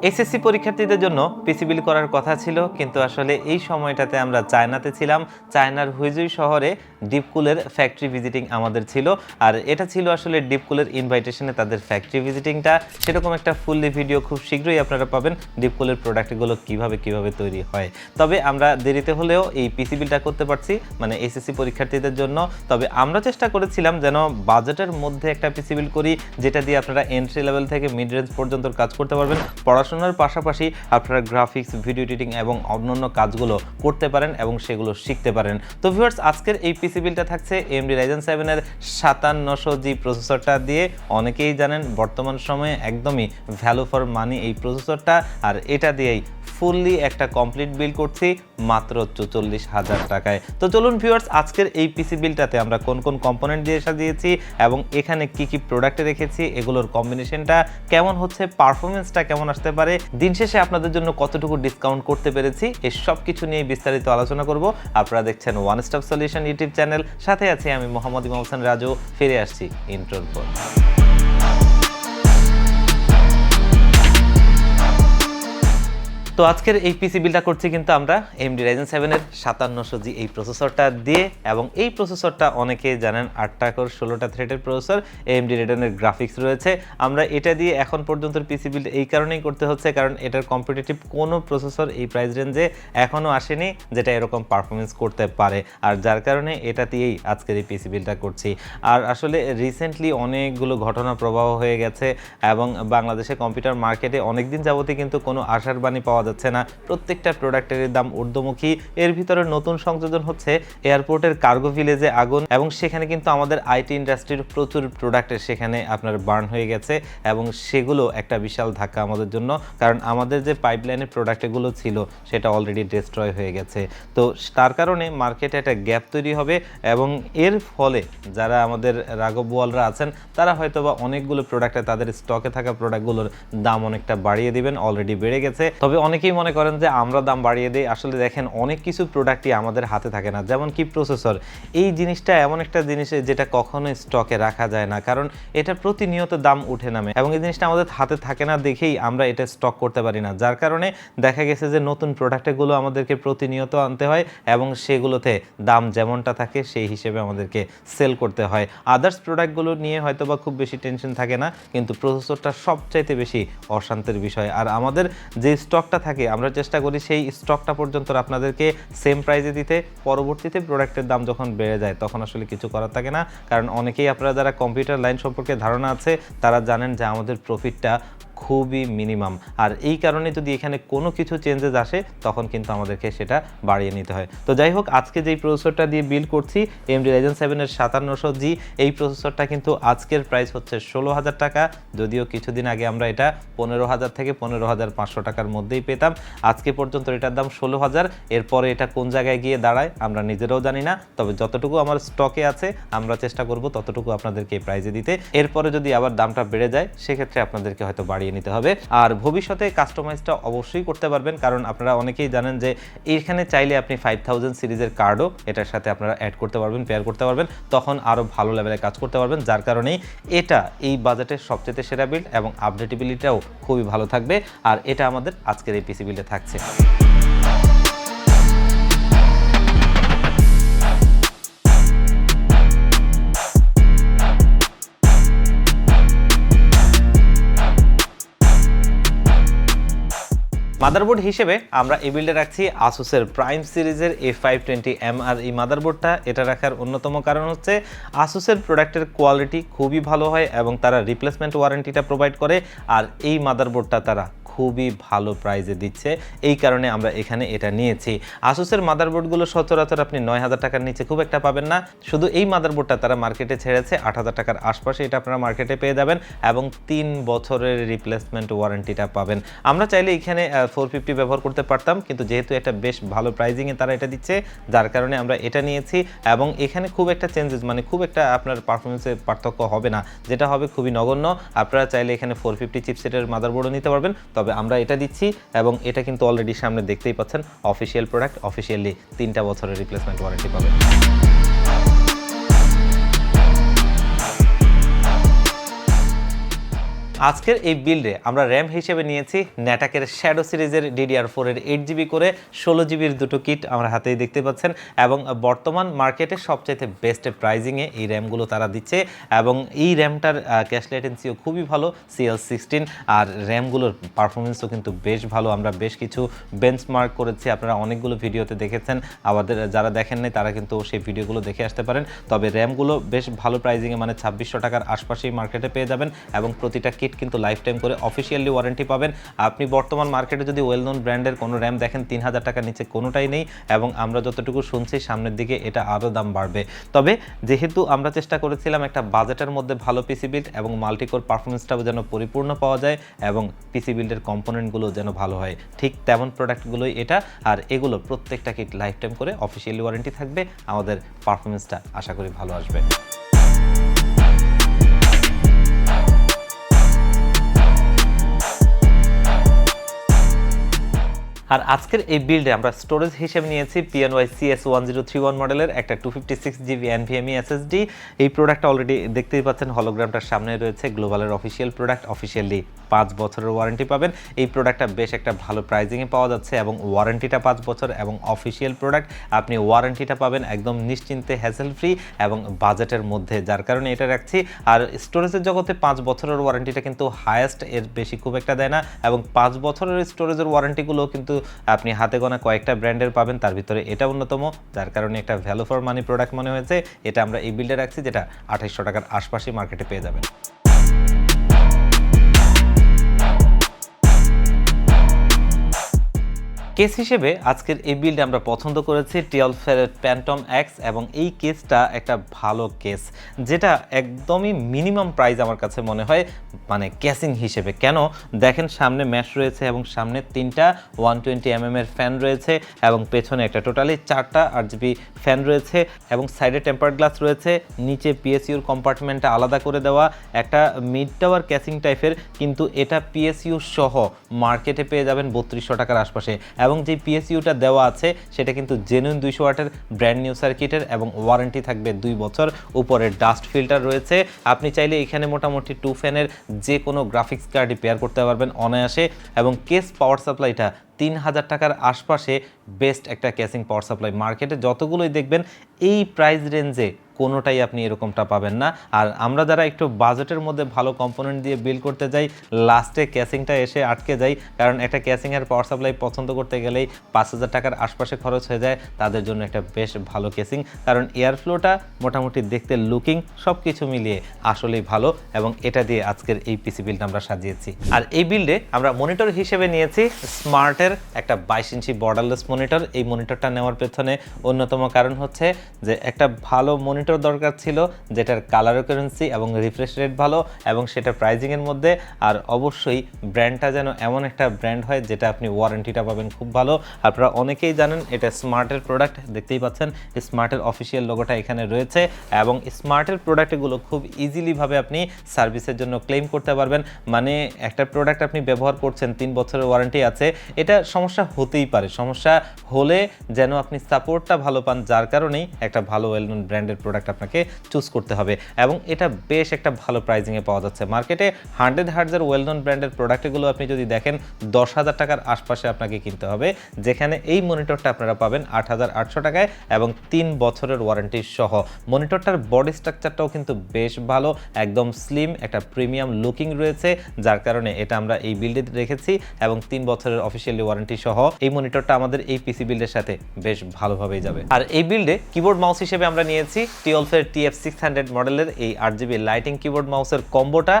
SSC পরীক্ষার্থীদের জন্য পিসিবিল করার কথা ছিল, কিন্তু আসলে এই সময়টাতে আমরা চায়নাতে ছিলাম। চায়নার হুইজুই শহরে ডিপকুলের ফ্যাক্টরি ভিজিটিং আমাদের ছিল, আর এটা ছিল আসলে ডিপকুলের ইনভাইটেশনে তাদের ফ্যাক্টরি ভিজিটিংটা। সেরকম একটা ফুললি ভিডিও খুব শীঘ্রই আপনারা পাবেন, ডিপকুলের প্রোডাক্টগুলো কীভাবে কীভাবে তৈরি হয়। তবে আমরা দেরিতে হলেও এই পিসিবিলটা করতে পারছি মানে এসএসসি পরীক্ষার্থীদের জন্য। তবে আমরা চেষ্টা করেছিলাম যেন বাজেটের মধ্যে একটা পিসিবিল করি, যেটা দিয়ে আপনারা এন্ট্রি লেভেল থেকে মিড রেঞ্জ পর্যন্ত কাজ করতে পারবেন পড়াশোনার পাশাপাশি আপনারা গ্রাফিক্স ভিডিও এডিটিং এবং অন্যান্য কাজগুলো করতে পারেন এবং সেগুলো শিখতে পারেন। তো ভিউয়ার্স আজকের এই পিসিবিলটা থাকছে এমডি রাইজেন সেভেনের সাতান্নশো জি প্রসেসরটা দিয়ে। অনেকেই জানেন বর্তমান সময়ে একদমই ভ্যালু ফর মানি এই প্রসেসরটা আর এটা দিয়েই ফুললি একটা কমপ্লিট বিল করছি মাত্র চৌচল্লিশ হাজার টাকায়। তো চলুন ভিউয়ার্স আজকের এই পিসি বিলটাতে আমরা কোন কোন কম্পোনেন্ট দিয়ে সাজিয়েছি এবং এখানে কি কি প্রোডাক্টে রেখেছি, এগুলোর কম্বিনেশনটা কেমন হচ্ছে পারফরমেন্সটা কেমন আসতে পারে। দিন শেষে আপনাদের জন্য কতটুকু ডিসকাউন্ট করতে পেরেছি, এই সব কিছু নিয়ে বিস্তারিত আলোচনা করব। আপনারা দেখছেন one stop solution YouTube channel সাথে আছি আমি মোহাম্মদ ইমাম হোসেন রাজু। ফিরে আসছি ইন্ট্রোর পর তো আজকের এই পিসি বিলটা করছি কিন্তু আমরা এমডি রাইজেন সেভেনের সাতান্নশো জি এই প্রসেসরটা দিয়ে, এবং এই প্রসেসরটা অনেকেই জানেন আটটা করে ষোলোটা থ্রেডের প্রসেসর এমডি রেডনের গ্রাফিক্স রয়েছে। আমরা এটা দিয়ে এখন পর্যন্ত পিসি বিল এই কারণেই করতে হচ্ছে, কারণ এটার কম্পিটিটিভ কোনো প্রসেসর এই প্রাইস রেঞ্জে এখনও আসেনি যেটা এরকম পারফরমেন্স করতে পারে। আর যার কারণে এটা দিয়েই আজকের এই পিসি বিলটা করছি। আর আসলে রিসেন্টলি অনেকগুলো ঘটনা প্রবাহ হয়ে গেছে, এবং বাংলাদেশে কম্পিউটার মার্কেটে অনেকদিন যাবতই কিন্তু কোনো আশার বাণী পাওয়া যাচ্ছে না। প্রত্যেকটা প্রোডাক্টের দাম ঊর্ধ্বমুখী। এর ভিতরে নতুন সংযোজন হচ্ছে এয়ারপোর্টের কার্গো ভিলেজে আগুন এবং সেখানে কিন্তু আমাদের আইটি ইন্ডাস্ট্রির প্রচুর প্রোডাক্টের সেখানে আপনার বার্ন হয়ে গেছে এবং সেগুলো একটা বিশাল ধাক্কা আমাদের জন্য। কারণ আমাদের যে পাইপলাইনের প্রোডাক্টগুলো ছিল, সেটা অলরেডি ডিস্ট্রয় হয়ে গেছে। তো তার কারণে মার্কেটে একটা গ্যাপ তৈরি হবে এবং এর ফলে যারা আমাদের রাঘব বোয়ালরা আছেন, তারা হয়তো বা অনেকগুলো প্রোডাক্টে তাদের স্টকে থাকা প্রোডাক্টগুলোর দাম অনেকটা বাড়িয়ে দিবেন অলরেডি বেড়ে গেছে। তবে অনেকেই মনে করেন যে আমরা দাম বাড়িয়ে দিই। আসলে দেখেন, অনেক কিছু প্রোডাক্টই আমাদের হাতে থাকে না। যেমন কি প্রসেসর এই জিনিসটা এমন একটা জিনিস যেটা কখনো স্টকে রাখা যায় না। কারণ এটা প্রতিনিয়ত দাম উঠে নামে। এবং এই জিনিসটা আমাদের হাতে থাকে না দেখেই আমরা এটা স্টক করতে পারি না। যার কারণে দেখা গেছে যে নতুন প্রোডাক্টগুলো আমাদেরকে প্রতিনিয়ত আনতে হয় এবং সেগুলোতে দাম যেমনটা থাকে, সেই হিসেবে আমাদেরকে সেল করতে হয়। আদার্স প্রোডাক্টগুলো নিয়ে হয়তো বা খুব বেশি টেনশন থাকে না। কিন্তু প্রসেসরটা সবচাইতে বেশি অশান্তির বিষয়। আর আমাদের যে স্টকটা থাকে, আমরা চেষ্টা করি সেই স্টকটা পর্যন্ত আপনাদেরকে সেম প্রাইজে দিতে, পরবর্তীতে প্রোডাক্টের দাম যখন বেড়ে যায়, তখন আসলে কিছু করার থাকে না। কারণ অনেকেই আপনারা যারা কম্পিউটার লাইন সম্পর্কে ধারণা আছে, তারা জানেন যে আমাদের প্রফিটটা খুবই মিনিমাম। আর এই কারণে যদি এখানে কোনো কিছু চেঞ্জেস আসে, তখন কিন্তু আমাদেরকে সেটা বাড়িয়ে নিতে হয়। তো যাই হোক, আজকে যেই প্রসেসরটা দিয়ে বিল করছি এমডি রাইজেন সেভেনের সাতান্নশো জি এই প্রসেসরটা কিন্তু আজকের প্রাইস হচ্ছে ষোলো হাজার টাকা। যদিও কিছুদিন আগে আমরা এটা পনেরো হাজার থেকে পনেরো হাজার পাঁচশো টাকার মধ্যেই পেতাম। আজকে পর্যন্ত এটার দাম ষোলো হাজার এরপরে এটা কোন জায়গায় গিয়ে দাঁড়ায়, আমরা নিজেরাও জানি না। তবে যতটুকু আমার স্টকে আছে, আমরা চেষ্টা করব ততটুকু আপনাদেরকে প্রাইজে দিতে। এরপরে যদি আবার দামটা বেড়ে যায়, সেক্ষেত্রে আপনাদেরকে হয়তো বাড়িয়ে নিতে হবে। আর ভবিষ্যতে কাস্টমাইজটা অবশ্যই করতে পারবেন, কারণ আপনারা অনেকেই জানেন যে এইখানে চাইলে আপনি ফাইভ থাউজেন্ড সিরিজের কার্ডও এটার সাথে আপনারা অ্যাড করতে পারবেন পেয়ার করতে পারবেন। তখন আরও ভালো লেভেলে কাজ করতে পারবেন, যার কারণেই এটা এই বাজেটের সবচেয়ে সেরা বিল্ড এবং আপডেটেবিলিটাও খুবই ভালো থাকবে। আর এটা আমাদের আজকের এই পিসি বিল্ডে থাকছে। মাদারবোর্ড হিসেবে আমরা এই বিল্ডে রাখছি আসুসের প্রাইম সিরিজের A five twenty M R এই মাদারবোর্ডটা এটা রাখার অন্যতম কারণ হচ্ছে আসুসের প্রোডাক্টের কোয়ালিটি খুবই ভালো হয় এবং তারা রিপ্লেসমেন্ট ওয়ারেন্টিটা প্রোভাইড করে। আর এই মাদারবোর্ডটা তারা খুবই ভালো প্রাইজে দিচ্ছে। এই কারণে আমরা এখানে এটা নিয়েছি। আসুসের মাদারবোর্ডগুলো সচরাচর আপনি নয় হাজার টাকার নিচে খুব একটা পাবেন না। শুধু এই মাদারবোর্ডটা তারা মার্কেটে ছেড়েছে। আট হাজার টাকার আশপাশে এটা আপনারা মার্কেটে পেয়ে যাবেন এবং তিন বছরের রিপ্লেসমেন্ট ওয়ারেন্টিটা পাবেন। আমরা চাইলে এখানে ফোর ফিফটি ব্যবহার করতে পারতাম, কিন্তু যেহেতু এটা বেশ ভালো প্রাইজিংয়ে তারা এটা দিচ্ছে, যার কারণে আমরা এটা নিয়েছি এবং এখানে খুব একটা চেঞ্জেস মানে খুব একটা আপনার পারফরমেন্সের পার্থক্য হবে না, যেটা হবে খুবই নগণ্য। আপনারা চাইলে এখানে ফোর ফিফটি চিপসেটের মাদারবোর্ডও নিতে পারবেন, তবে আমরা এটা দিচ্ছি এবং এটা কিন্তু অলরেডি সামনে দেখতেই পাচ্ছেন অফিসিয়াল প্রোডাক্ট অফিসিয়ালি তিনটা বছরের রিপ্লেসমেন্ট ওয়ারেন্টি পাবেন। আজকের এই বিল্ডে আমরা র্যাম হিসেবে নিয়েছি ন্যাটাকের শ্যাডো সিরিজের ডিডিআর ফোরের এইট জিবি করে ষোলো জিবির দুটো কিট আমরা হাতেই দেখতে পাচ্ছেন এবং বর্তমান মার্কেটে সবচাইতে বেস্ট প্রাইজিংয়ে এই র্যামগুলো তারা দিচ্ছে এবং এই র্যামটার ক্যাশ লেটেন্সিও খুবই ভালো সিএল সিক্সটিন আর র্যামগুলোর পারফরমেন্সও কিন্তু বেশ ভালো। আমরা বেশ কিছু বেঞ্চমার্ক করেছি, আপনারা অনেকগুলো ভিডিওতে দেখেছেন। আমাদের যারা দেখেন নাই, তারা কিন্তু সেই ভিডিওগুলো দেখে আসতে পারেন। তবে র্যামগুলো বেশ ভালো প্রাইজিংয়ে মানে ছাব্বিশশো টাকার আশপাশেই মার্কেটে পেয়ে যাবেন এবং প্রতিটা কিট কিন্তু লাইফ টাইম করে অফিসিয়ালি ওয়ারেন্টি পাবেন। আপনি বর্তমান মার্কেটে যদি ওয়েল নোন ব্র্যান্ডের কোনো র্যাম দেখেন তিন হাজার টাকার নিচে কোনোটাই নেই এবং আমরা যতটুকু শুনছি, সামনের দিকে এটা আরও দাম বাড়বে। তবে যেহেতু আমরা চেষ্টা করেছিলাম একটা বাজেটের মধ্যে ভালো পিসি বিল্ড এবং মাল্টিকোর পারফরমেন্সটাও যেন পরিপূর্ণ পাওয়া যায় এবং পিসি বিল্ডের কম্পোনেন্টগুলো যেন ভালো হয়, ঠিক তেমন প্রোডাক্টগুলোই এটা। আর এগুলো প্রত্যেকটা কিট লাইফ টাইম করে অফিসিয়ালি ওয়ারেন্টি থাকবে। আমাদের পারফরমেন্সটা আশা করি ভালো আসবে। আর আজকের এই বিল্ডে আমরা স্টোরেজ হিসেবে নিয়েছি PNY CS one zero three one মডেলের একটা two fifty six GB NVMe SSD এই প্রোডাক্টটা অলরেডি দেখতেই পাচ্ছেন হলোগ্রামটার সামনে রয়েছে গ্লোবালের অফিসিয়াল প্রোডাক্ট অফিসিয়ালি পাঁচ বছরের ওয়ারেন্টি পাবেন। এই প্রোডাক্টটা বেশ একটা ভালো প্রাইজিংয়ে পাওয়া যাচ্ছে এবং ওয়ারেন্টিটা পাঁচ বছর এবং অফিসিয়াল প্রোডাক্ট আপনি ওয়ারেন্টিটা পাবেন একদম নিশ্চিন্তে হ্যাসেল ফ্রি এবং বাজেটের মধ্যে, যার কারণে এটা রাখছি। আর স্টোরেজের জগতে পাঁচ বছরের ওয়ারেন্টিটা কিন্তু হায়েস্ট এর বেশি খুব একটা দেয় না এবং পাঁচ বছরের স্টোরেজের ওয়ারেন্টিগুলো কিন্তু আপনি হাতে গোনা কয়েকটা ব্র্যান্ডের পাবেন, তার ভিতরে এটা অন্যতম, যার কারণে একটা ভ্যালু ফর মানি প্রোডাক্ট মনে হয়েছে, এটা আমরা এই বিল্ডে রাখছি, যেটা আঠাইশশো টাকার আশপাশে মার্কেটে পেয়ে যাবেন। কেস হিসেবে আজকের এই বিলটা আমরা পছন্দ করেছি টুয়েলভ ফেরের প্যান্টম এক্স এবং এই কেসটা একটা ভালো কেস, যেটা একদমই মিনিমাম প্রাইস আমার কাছে মনে হয় মানে ক্যাসিং হিসেবে। কেন? দেখেন সামনে ম্যাশ রয়েছে এবং সামনে তিনটা ওয়ান টোয়েন্টি এম এর ফ্যান রয়েছে এবং পেছনে একটা টোটালি চারটা আট জিবি ফ্যান রয়েছে এবং সাইডে টেম্পার গ্লাস রয়েছে, নিচে পিএসইউর কম্পার্টমেন্টটা আলাদা করে দেওয়া, একটা মিড টাওয়ার ক্যাসিং টাইপের কিন্তু এটা পিএসইউ সহ মার্কেটে পেয়ে যাবেন বত্রিশশো টাকার আশপাশে। এবং যে পিএসইউটা দেওয়া আছে, সেটা কিন্তু জেনুইন দুইশো ওয়াটের ব্র্যান্ড নিউ সার্কিটের এবং ওয়ারেন্টি থাকবে দুই বছর। উপরে ডাস্ট ফিল্টার রয়েছে। আপনি চাইলে এখানে মোটামুটি টু ফ্যানের যে কোনো গ্রাফিক্স কার্ডই পেয়ার করতে পারবেন অনায়াসে। এবং কেস পাওয়ার সাপ্লাইটা তিন হাজার টাকার আশপাশে বেস্ট একটা ক্যাসিং পাওয়ার সাপ্লাই মার্কেটে যতগুলোই দেখবেন, এই প্রাইস রেঞ্জে কোনোটাই আপনি এরকমটা পাবেন না। আর আমরা যারা একটু বাজেটের মধ্যে ভালো কম্পোনেন্ট দিয়ে বিল করতে যাই লাস্টে ক্যাসিংটা এসে আটকে যাই, কারণ একটা ক্যাসিংয়ের পাওয়ার সাপ্লাই পছন্দ করতে গেলেই পাঁচ হাজার টাকার আশপাশে খরচ হয়ে যায়, তাদের জন্য একটা বেশ ভালো কেসিং কারণ এয়ার ফ্লোটা মোটামুটি দেখতে লুকিং সব কিছু মিলিয়ে আসলেই ভালো এবং এটা দিয়ে আজকের এই পিসি বিল্ড আমরা সাজিয়েছি। আর এই বিল্ডে আমরা মনিটর হিসেবে নিয়েছি স্মার্টের একটা বাইশ ইঞ্চি বর্ডারলেস মনিটর এই মনিটরটা নেওয়ার পেছনে অন্যতম কারণ হচ্ছে যে একটা ভালো মনিটর দরকার ছিল, যেটার কালার কারেন্সি এবং রিফ্রেশ রেট ভালো এবং সেটা প্রাইজিংয়ের মধ্যে। আর অবশ্যই ব্র্যান্ডটা যেন এমন একটা ব্র্যান্ড হয়, যেটা আপনি ওয়ারেন্টিটা পাবেন খুব ভালো। আপনারা অনেকেই জানেন, এটা স্মার্টের প্রোডাক্ট দেখতেই পাচ্ছেন স্মার্টের অফিসিয়াল লোগোটা এখানে রয়েছে এবং স্মার্টের প্রোডাক্টগুলো খুব ইজিলিভাবে আপনি সার্ভিসের জন্য ক্লেম করতে পারবেন। মানে একটা প্রোডাক্ট আপনি ব্যবহার করছেন, তিন বছরের ওয়ারেন্টি আছে, এটা সমস্যা হতেই পারে। সমস্যা হলে যেন আপনি সাপোর্টটা ভালো পান, যার কারণেই একটা ভালো ওয়েল নোন ব্র্যান্ডের প্রোডাক্ট আপনাকে চুজ করতে হবে। এবং এটা বেশ একটা ভালো প্রাইজিংয়ে পাওয়া যাচ্ছে। মার্কেটে হান্ড্রেড হার্ডজের ওয়েল নোন ব্র্যান্ডের প্রোডাক্টগুলো আপনি যদি দেখেন, দশ হাজার টাকার আশপাশে আপনাকে কিনতে হবে। যেখানে এই মনিটরটা আপনারা পাবেন আট হাজার আটশো টাকায় এবং তিন বছরের ওয়ারেন্টি সহ। মনিটরটার বডি স্ট্রাকচারটাও কিন্তু বেশ ভালো, একদম স্লিম একটা প্রিমিয়াম লুকিং রয়েছে, যার কারণে এটা আমরা এই বিল্ডে রেখেছি এবং তিন বছরের অফিসিয়ালি ওয়ারেন্টি সহ এই মনিটরটা আমাদের এই পিসি বিল্ডের সাথে বেশ ভালোভাবেই যাবে। আর এই বিল্ডে কিবোর্ড মাউস হিসেবে আমরা নিয়েছি টিওলফের টিএফ সিক্স হান্ড্রেড মডেলের এই আট জিবি লাইটিং কিবোর্ড মাউসের কম্বোটা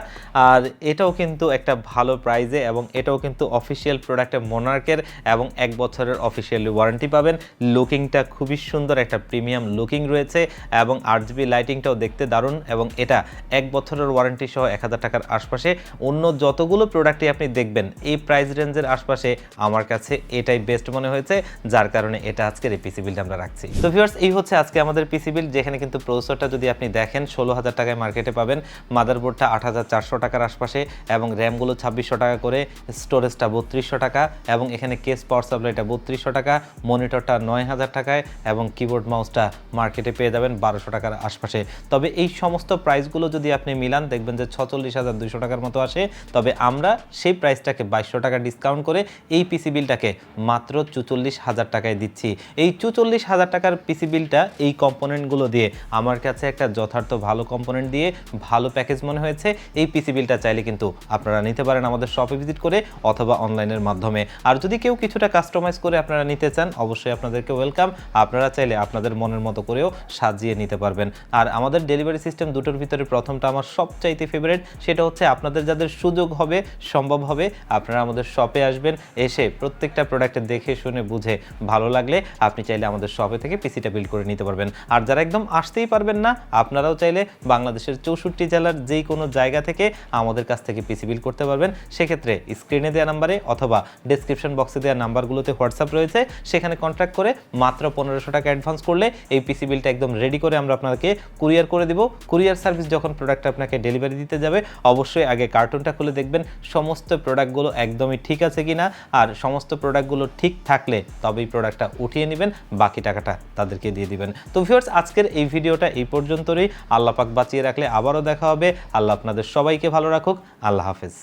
আর এটাও কিন্তু একটা ভালো প্রাইজে এবং এটাও কিন্তু অফিসিয়াল প্রোডাক্টে মোনার্কের এবং এক বছরের অফিসিয়ালি ওয়ারেন্টি পাবেন। লুকিংটা খুবই সুন্দর, একটা প্রিমিয়াম লুকিং রয়েছে এবং আট জিবি লাইটিংটাও দেখতে দারুণ এবং এটা এক বছরের ওয়ারেন্টি সহ এক হাজার টাকার আশপাশে। অন্য যতগুলো প্রোডাক্টই আপনি দেখবেন, এই প্রাইস রেঞ্জের আশপাশে আমার কাছে এটাই বেস্ট মনে হয়েছে, যার কারণে এটা আজকের এই পিসি বিলটা আমরা রাখছি। তো ভিউয়ার্স এই হচ্ছে আজকে আমাদের পিসি বিল যেখানে কিন্তু কিন্তু প্রসেসরটা যদি আপনি দেখেন ষোলো হাজার টাকায় মার্কেটে পাবেন। মাদারবোর্ডটা আট হাজার চারশো টাকার আশপাশে এবং র্যামগুলো ছাব্বিশশো টাকা করে, স্টোরেজটা বত্রিশশো টাকা এবং এখানে কেস পাওয়ার সাপ্লাইটা বত্রিশশো টাকা, মনিটরটা নয় হাজার টাকায় এবং কিবোর্ড মাউসটা মার্কেটে পেয়ে যাবেন বারোশো টাকার আশপাশে। তবে এই সমস্ত প্রাইসগুলো যদি আপনি মিলান, দেখবেন যে ছচল্লিশ হাজার দুশো টাকার মতো আসে। তবে আমরা সেই প্রাইসটাকে বাইশশো টাকা ডিসকাউন্ট করে এই পিসি বিলটাকে মাত্র চুচল্লিশ হাজার টাকায় দিচ্ছি। এই চুচল্লিশ হাজার টাকার পিসি বিলটা এই কম্পোনেন্টগুলো দিয়ে আমার কাছে একটা যথার্থ ভালো কম্পোনেন্ট দিয়ে ভালো প্যাকেজ মনে হয়েছে। এই পিসি বিলটা চাইলে কিন্তু আপনারা নিতে পারেন আমাদের শপে ভিজিট করে অথবা অনলাইনের মাধ্যমে। আর যদি কেউ কিছুটা কাস্টমাইজ করে আপনারা নিতে চান, অবশ্যই আপনাদেরকে ওয়েলকাম আপনারা চাইলে আপনাদের মনের মতো করেও সাজিয়ে নিতে পারবেন। আর আমাদের ডেলিভারি সিস্টেম দুটোর ভিতরে প্রথমটা আমার সবচাইতে ফেভারিট সেটা হচ্ছে আপনাদের যাদের সুযোগ হবে, সম্ভব হবে, আপনারা আমাদের শপে আসবেন, এসে প্রত্যেকটা প্রোডাক্টে দেখে, শুনে, বুঝে ভালো লাগলে আপনি চাইলে আমাদের শপে থেকে পিসিটা বিল্ড করে নিতে পারবেন। আর যারা একদম আসতেই পারবেন না। আপনারাও চাইলে বাংলাদেশের চৌষট্টি জেলার যেই কোনো জায়গা থেকে আমাদের কাছ থেকে পিসি বিল করতে পারবেন। সেক্ষেত্রে স্ক্রিনে দেওয়া নাম্বারে অথবা ডেসক্রিপশন বক্সে দেওয়া নাম্বারগুলোতে হোয়াটসঅ্যাপ রয়েছে। সেখানে কন্ট্যাক্ট করে মাত্র পনেরোশো টাকা অ্যাডভান্স করলে এই পিসি বিলটা একদম রেডি করে আমরা আপনাকে কুরিয়ার করে দিব। কুরিয়ার সার্ভিস যখন প্রোডাক্ট আপনাকে ডেলিভারি দিতে যাবে, অবশ্যই আগে কার্টুনটা খুলে দেখবেন। সমস্ত প্রোডাক্টগুলো একদমই ঠিক আছে কি না আর সমস্ত প্রোডাক্টগুলো ঠিক থাকলে তবেই প্রোডাক্টটা উঠিয়ে নেবেন। বাকি টাকাটা তাদেরকে দিয়ে দিবেন। তো ভিউয়ার্স আজকের এই ভিডিওটা এই পর্যন্তই আল্লাহ পাক বাঁচিয়ে রাখলে আবারও দেখা হবে। আল্লাহ আপনাদের সবাইকে ভালো রাখুক। আল্লাহ হাফেজ।